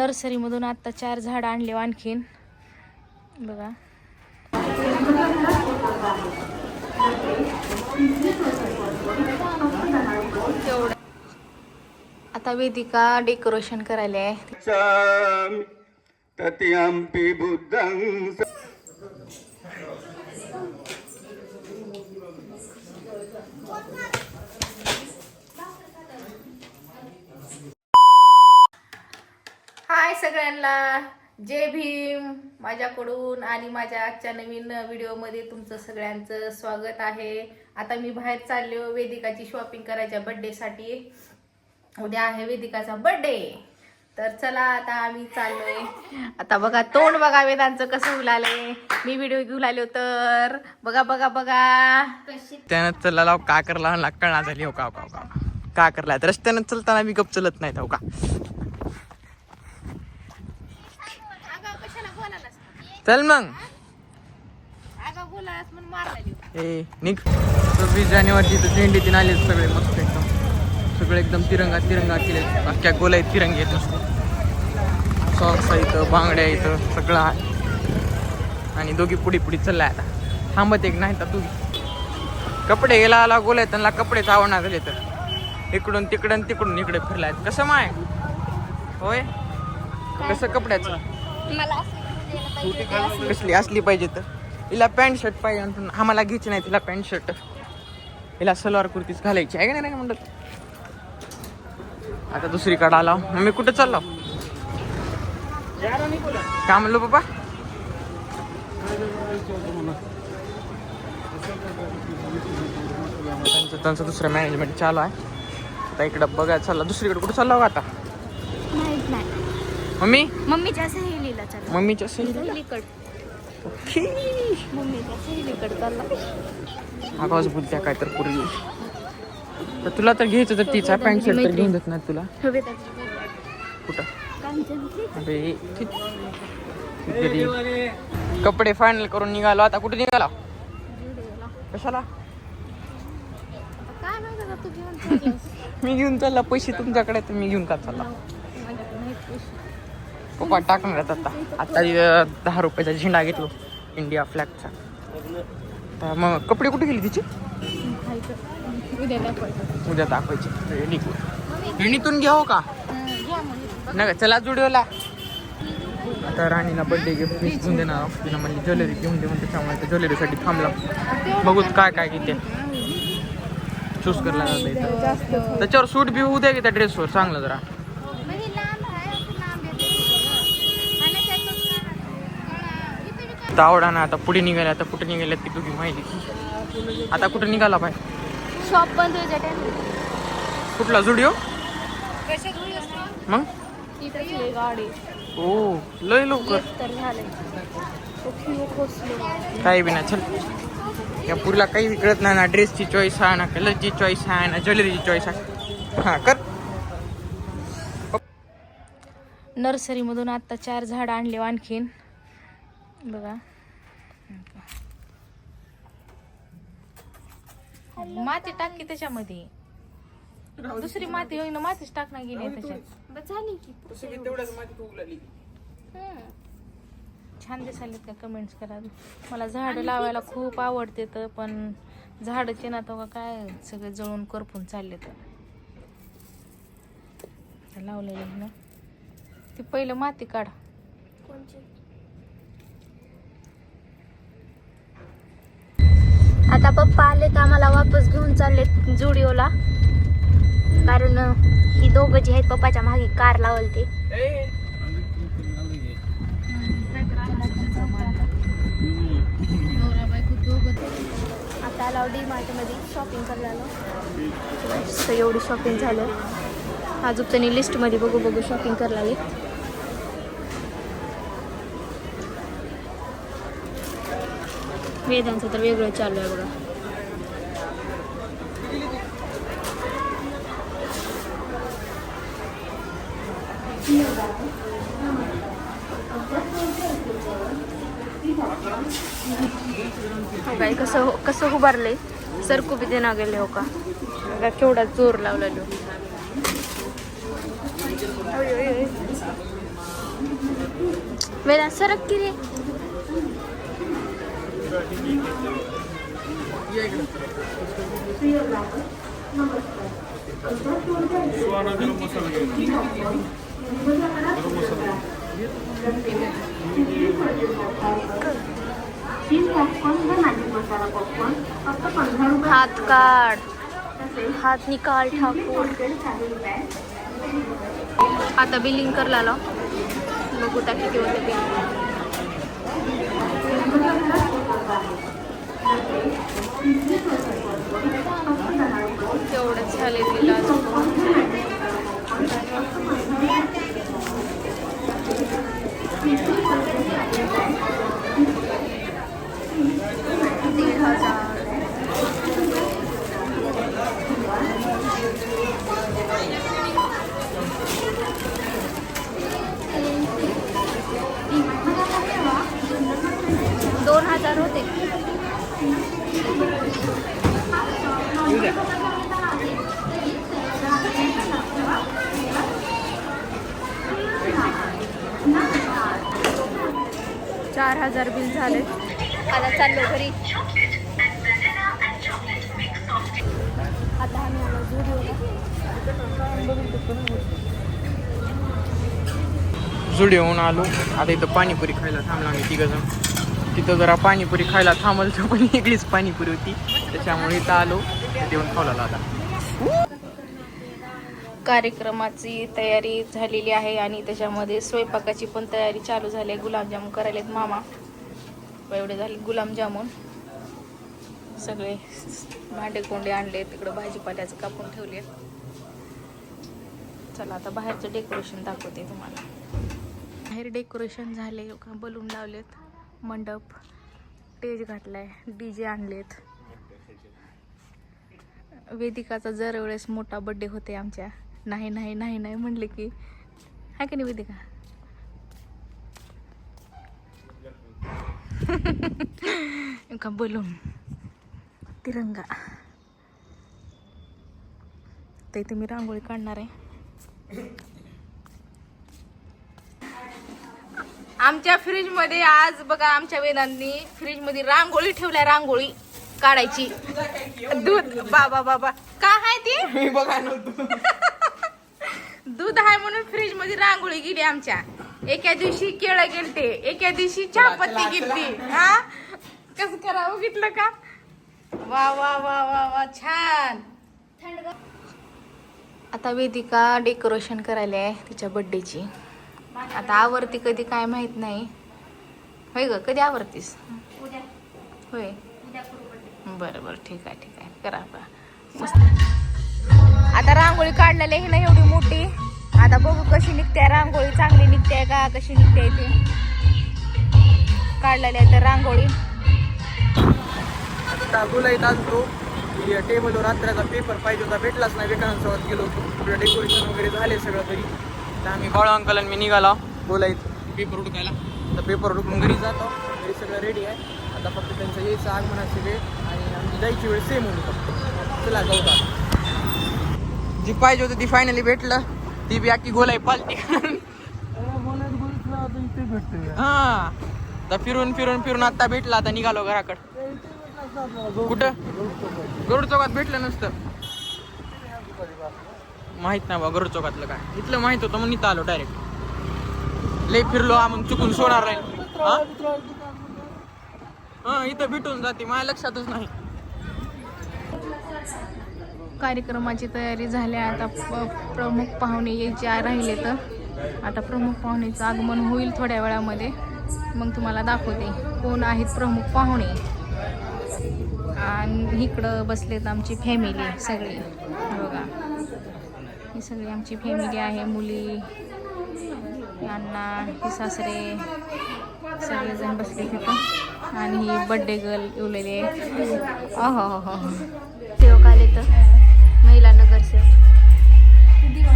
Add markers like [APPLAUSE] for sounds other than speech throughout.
नर्सरीमधून आत्ता चार झाडं आणले आणखीन. बघा. आता वेदिका डेकोरेशन करायला आहे. हाय सगळ्यांना. जय भीम. माझ्याकडून आणि माझ्या आजच्या नवीन व्हिडिओमध्ये तुमचं सगळ्यांचं स्वागत आहे. आता मी बाहेर चालले हो वेदिकाची शॉपिंग करायच्या बड्डेसाठी उद्या आहे वेदिकाचा बड्डे तर चला आता आम्ही चाललोय. आता बघा तोंड बघा वेदांचं कसं उलाले मी व्हिडिओ घेऊन आलो तर. बघा बघा बघा. त्यानं चला लाव हो, का करला ना झाली हो का हो हो का का करला रस्त्यानं चलताना मी गप चलत नाही हो का? चल मग. ए निघ. सव्वीस जानेवारी तर झेंडे तीन आले सगळे मस्त एकदम. सगळे एकदम तिरंगा तिरंगा केले अख्ख्या गोलाई तिरंगे येत नुसतं. सॉक्स इथं बांगड्या इथं सगळं आहे. आणि दोघी पुढी पुढी चाललाय आता. थांबत एक नाही तर दोघी. कपडे गेला आला गोलाय त्यांना कपडेच आवडणार झाले तर. इकडून तिकडून तिकडून इकडे फिरलाय. कसं माय? होय? कसं कपड्याचं? कसली असली पाहिजे तर. हिला पॅन्ट शर्ट पाहिजे आम्हाला घ्यायची नाही तिला पॅन्ट शर्ट हिला सलवार कुर्तीच घालायची आहे का नाही म्हणत आता दुसरीकडे आला. मग कुठं चाललो? का म्हणलो बाबा? त्यांचं त्यांचं दुसरं मॅनेजमेंट चालू आहे. आता इकडं बघायला चालला. दुसरीकडे कुठं चालला हो आता? मम्मी? मम्मीच्या चालला मम्मीच्या सही सहेलीकड मम्मीच्या सहेलीकड चालला. आवाज बोलत्या काय तर पूर्वी तर तुला तर घ्यायचं तर तिचा पॅन्ट शर्ट तर घेऊन देत नाही तुला. कुठं. कपडे फायनल करून निघालो. आता कुठे निघाला? कशाला? [LAUGHS] मी घेऊन चालला. पैसे तुमच्याकडे तर मी घेऊन का चालला? पैसे. पप्पा टाकणार आहेत आता. आता दहा रुपयाचा झेंडा घेतलो इंडिया फ्लॅगचा तर मग कपडे कुठे गेले तिचे. उद्या दाखवायचं. उद्या दाखवायचे. रेणीतून का हं, घ्या म्हणजे. नका चला जुडिओला. आता राणीला बर्थडे गिफ्ट घेऊन देणार. तिला म्हणजे ज्वेलरी घेऊन दे म्हणते. त्यामुळे त्या ज्वेलरीसाठी थांबला. बघूत काय काय घेते. चूज करायला. त्याच्यावर सूट बी होऊ द्या की त्या ड्रेसवर चांगलं जरा म्हणजे लांब आहे, असं लांब येते. आणि त्याच्यात आवडा ना आता पुढे निघाले आता कुठे निघाले ती तुझी माहिती. आता कुठे निघाला पाय शॉप बंद कुठला जुडिओ मग? इथं गाडी. ओ लय लवकर. काही बी ना चल. या पुरीला काही बी कळत नाही ना ड्रेसची चॉईस आहे ना कलरची चॉईस आहे ना ज्वेलरीची चॉईस आहे. हा कर. नर्सरीमधून आत्ता चार झाडं आणले आणखीन बघा. माती टाक की त्याच्यामध्ये. दुसरी माती होईना मातीच टाकणार गेली त्याच्यात. झाली की हम्म. छान दिसायलेत का कमेंट्स करा. मला झाडं लावायला खूप आवडते तर पण झाडचे ना तर काय सगळे जळून करपून चालले तर लावलेले ना. ते पहिलं माती काढ. आता पप्पा आले तर आम्हाला वापस घेऊन चालले जुडिओला. कारण ही दोघं जी आहेत पप्पाच्या मागे कार लावल ते आता आलो डी मार्टमध्ये शॉपिंग करायला एवढी शॉपिंग झालं. अजून त्यांनी लिस्टमध्ये बघू बघू शॉपिंग करायला. वेदांचं तर वेगळं चालू आहे बघा. हो काय कसं कसं उभारले सर खूप इथे ना गेले हो का? बघा केवढा जोर लावलेलो वेदा सरक की रे? हात काढ. हात निकाल ठाकूर. आता बिलिंग करला लाव बघू त्या किती होते बिलिंग तेवढंच झाले तिला दीड हजार दोन हजार होते येऊ द्या. चार हजार बिल झाले आता चाललो घरी आता आम्ही आलो झुडिओला जुडिओहून आलो. आता इथं पाणीपुरी खायला थांबलो आम्ही तिघंजण. तिथं जरा पाणीपुरी खायला थांबल तर पण वेगळीच पाणीपुरी होती. त्याच्यामुळे इथं आलो. देऊन खावला आता. कार्यक्रमाची तयारी झालेली आहे आणि त्याच्यामध्ये स्वयंपाकाची पण तयारी चालू झाली आहे. गुलाबजामुन करायलेत मामा. एवढे झाले गुलाबजामुन. सगळे भांडे कोंडे आणले तिकडं भाजीपाल्याचं कापून ठेवले चला आता बाहेरचं डेकोरेशन दाखवते तुम्हाला. बाहेर डेकोरेशन झाले का बलून लावलेत मंडप स्टेज घातलाय डी जे आणलेत. वेदिकाचा जर वेळेस मोठा बड्डे होते आमच्या. नाही नाही नाही नाही म्हणले की. आहे की नाही वेदिका? [LAUGHS] का बोलून तिरंगा. ते मी रांगोळी काढणार आहे. आमच्या फ्रीजमध्ये आज बघा आमच्या वेदांनी फ्रीजमध्ये रांगोळी ठेवल्या रांगोळी काढायची. दूध बाबा बाबा. का आहे ती? मी बघा दूध आहे म्हणून फ्रीजमध्ये रांगोळी गेली आमच्या. एका दिवशी केळं गेलते एका दिवशी चहापत्ती गेलती. हा? कसं करावं घेतलं का? वा वा वा वा वा छान. आता वेदिका डेकोरेशन करायला आहे तिच्या बड्डेची आता आवरती कधी काय माहीत नाही. होय ग कधी आवरतीस? होय. बरं बरं ठीक आहे ठीक आहे. करा करा. मस्त. आता रांगोळी काढलेली आहे ना एवढी मोठी. आता बघू कशी निघते रांगोळी चांगली निघते का कशी निघते ते. काढलेली आहे तर रांगोळी. आता बोलायत आज तो टेबलवर रात्रीचा पेपर पाहिजे होता भेटलाच नाही विकांसोबत गेलो. होतो पुढे डेकोरेशन वगैरे झाले सगळं तरी तर आम्ही बाळू अंकल आणि मी निघाला. बोलायत पेपर उडकायला. आता पेपर उडकून घरी जातो. घरी सगळं रेडी आहे. आता फक्त त्यांचं यायचं आगमनाची वेळ आणि आमची जायची वेळ सेम होती फक्त चला जाऊ आता जी पाहिजे होती ती फायनली भेटलं. ती बी अख्खी गोलाई पालती हा. आता फिरून फिरून फिरून आता भेटला. आता निघालो घराकडं. कुठं? गरुड चौकात भेटलं नसतं. माहीत नाही बा गरुड चौकातलं काय. इथलं माहीत होतं मग इथं आलो डायरेक्ट लय फिरलो हा मग चुकून सोडणार राहील हा? इथं भेटून जाते माझ्या लक्षातच नाही. कार्यक्रमाची तयारी झाली आता प्रमुख पाहुणे यायचे राहिले तर. आता प्रमुख पाहुणेचं आगमन होईल थोड्या वेळामध्ये. मग तुम्हाला दाखवते कोण आहेत प्रमुख पाहुणे. आणि इकडं बसलेत आमची फॅमिली सगळी. बघा. ही सगळी आमची फॅमिली आहे मुली यांना ही सासरे सगळेजण बसले तिथं आणि ही बड्डे गर्ल येवलेली आहे. अहो हो हो हो सेवक आले तर महिला नगरसेवक.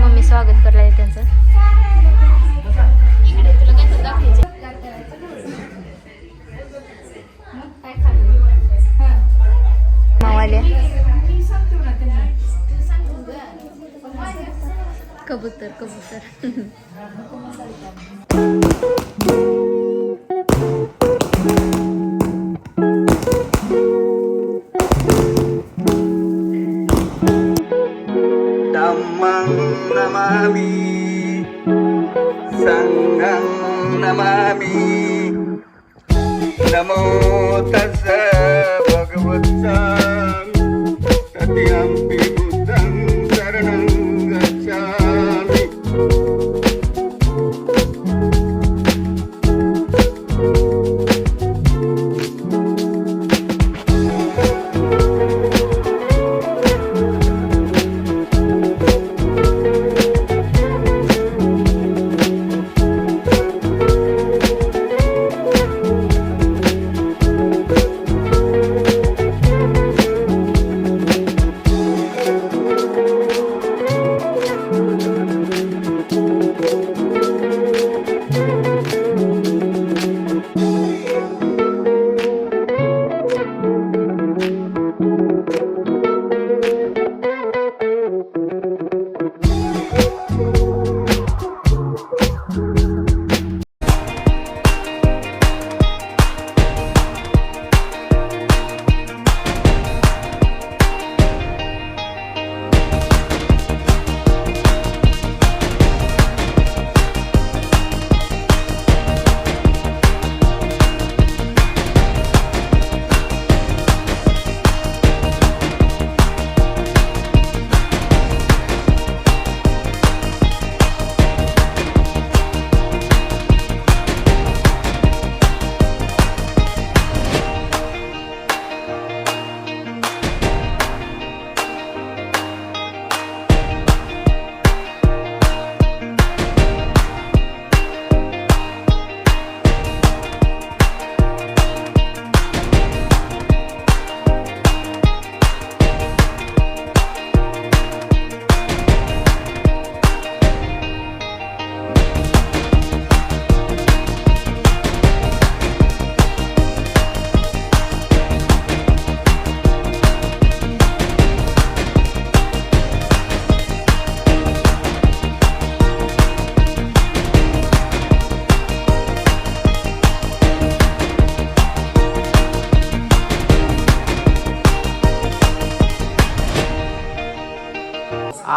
मम्मी स्वागत करायला त्यांचं. मावाल्या कबूतर कबूतर. [LAUGHS]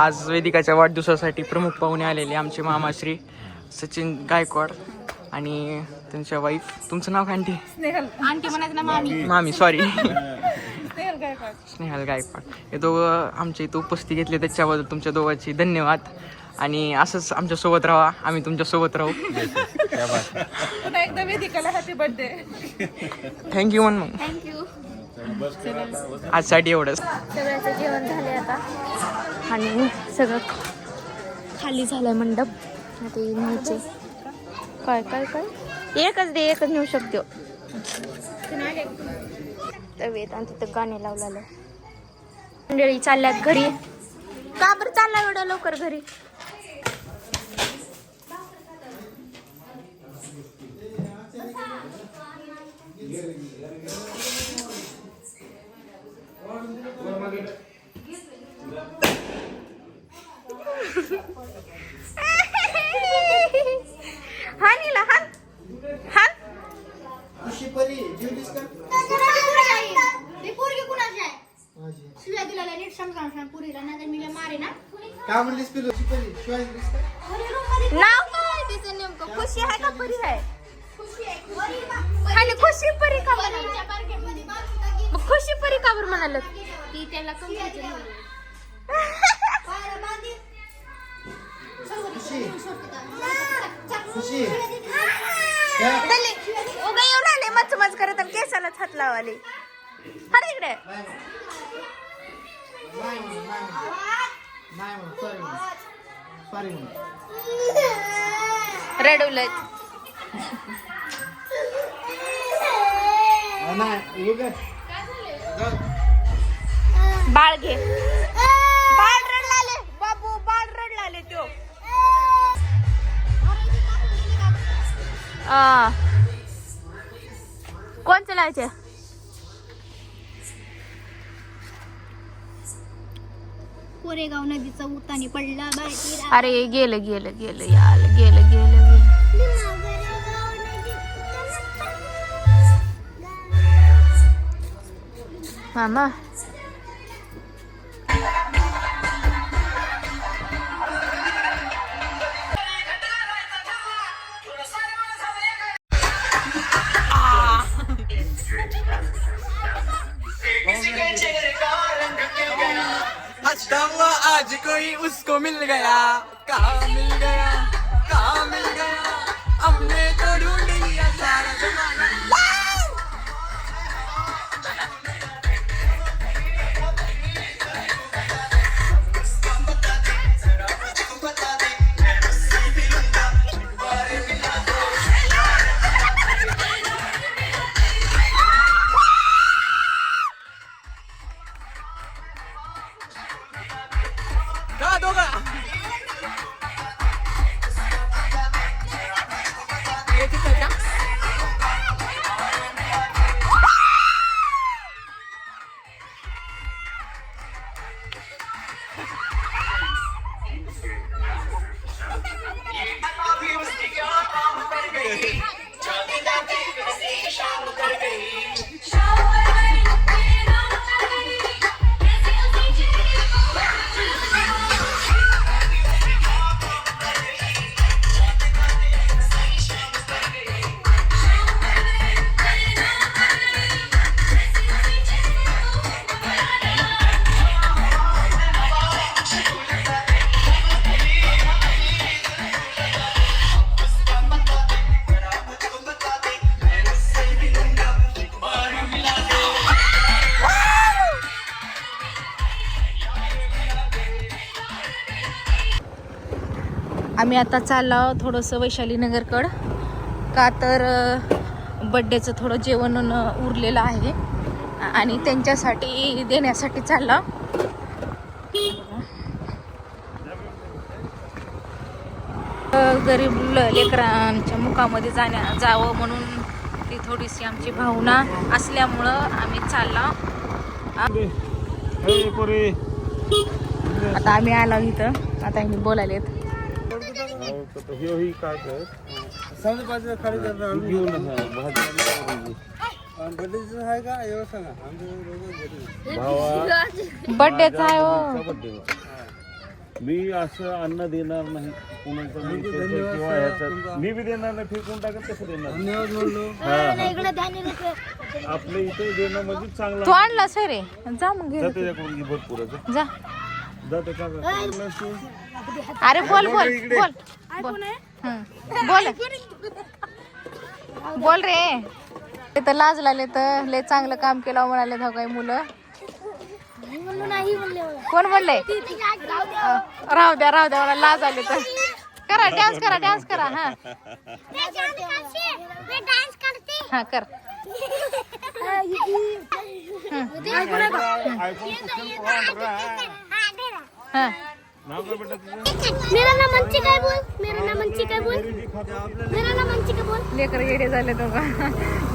आज वेदिकाच्या वाढदिवसासाठी प्रमुख पाहुणे आलेले आमचे मामाश्री सचिन गायकवाड आणि त्यांच्या वाईफ तुमचं नाव ना मामी. मामी सॉरी स्नेहल गायकवाड. हे दोघं आमच्या इथं उपस्थिती घेतली त्याच्याबद्दल तुमच्या दोघांची धन्यवाद. आणि असंच आमच्यासोबत राहा. आम्ही तुमच्यासोबत राहू. पुन्हा एकदा वेदिकाला हॅपी बर्थडे थँक्यू म्हण मग थँक्यू आजसाठी एवढंच. सगळ्याचं जेवण झाले आता. आणि सगळं खाली झालंय मंडप. आता न्यायचे काय काय काय? एकच दे एकच नेऊ शकतो. तब्येत आणि तिथं गाणे लावलेलं. मंडळी चालल्यात घरी. का बरं चालला एवढं लवकर घरी? हानीला हान. हान. शिव्या दिला नीट समजा सांग पुरीला नाही मी मारे ना काय म्हणलीस पिलो? शिपरी शिवाय दिलीस का नाव काय तिचं नेमकं? खुशी आहे का परी आहे? म्हणाल ती त्याला कमी उगा येऊन आले मच मच करत आणि केसालाच हात लावाले. अरे इकडे. नाही म्हणून बाळ घे. बाळ रडलाले. बाबू बाळ रडलाले तो कोण चलायचे कोरेगाव नदीचा उतानी पडला बाहेर. अरे गेलं गेलं गेलं याल गेलं गेलं. मामा. कोई उसको मिल गया आम्ही आता चाललो थोडंसं वैशाली नगरकडं का तर बड्डेचं थोडं जेवण उरलेलं आहे. आणि त्यांच्यासाठी देण्यासाठी चाललो गरीब लेकरांच्या मुखामध्ये जाण्या जावं म्हणून ती थोडीशी आमची भावना असल्यामुळं आम्ही चाललो आता आम्ही आलो इथं. आता मी बोलायला येत बड्डेचा आहे हो. मी असं अन्न देणार नाही. कुणाचं मी त्याचं किंवा ह्याचं. मी बी देणार नाही फेकून टाकत कसं देणार? हा. आपल्या इथे देणं म्हणजे तू चांगलं आणला सर रे. जा मग घरी. जा त्याच्याकडून घे भरपूर जा. जाते का अरे बोल बोल बोल. बोल. बोल. बोल रे. ते तर लाज लागले तर लय चांगलं काम केलं म्हणाले हो काही मुलं. कोण म्हणले राहू द्या राहू द्या मला लाज आले तर. करा डान्स करा डान्स करा हा. डान्स करते? हा कर. हा. नाव काय बेटा तुझं? मेरा नाम अंशिका है बोल. मेरा नाम अंशिका है बोल. मेरा नाम अंशिका बोल. लेकर येडे झाले तो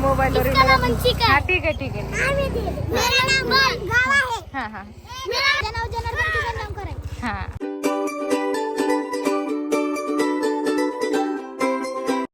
मोबाईल वर इसका नाम अंशिका हा है ठीक आहे ठीक आहे. मेरा नाम गावा है हा. हा मेरा नाव जनार्दन तुझं नाव करायचं हा.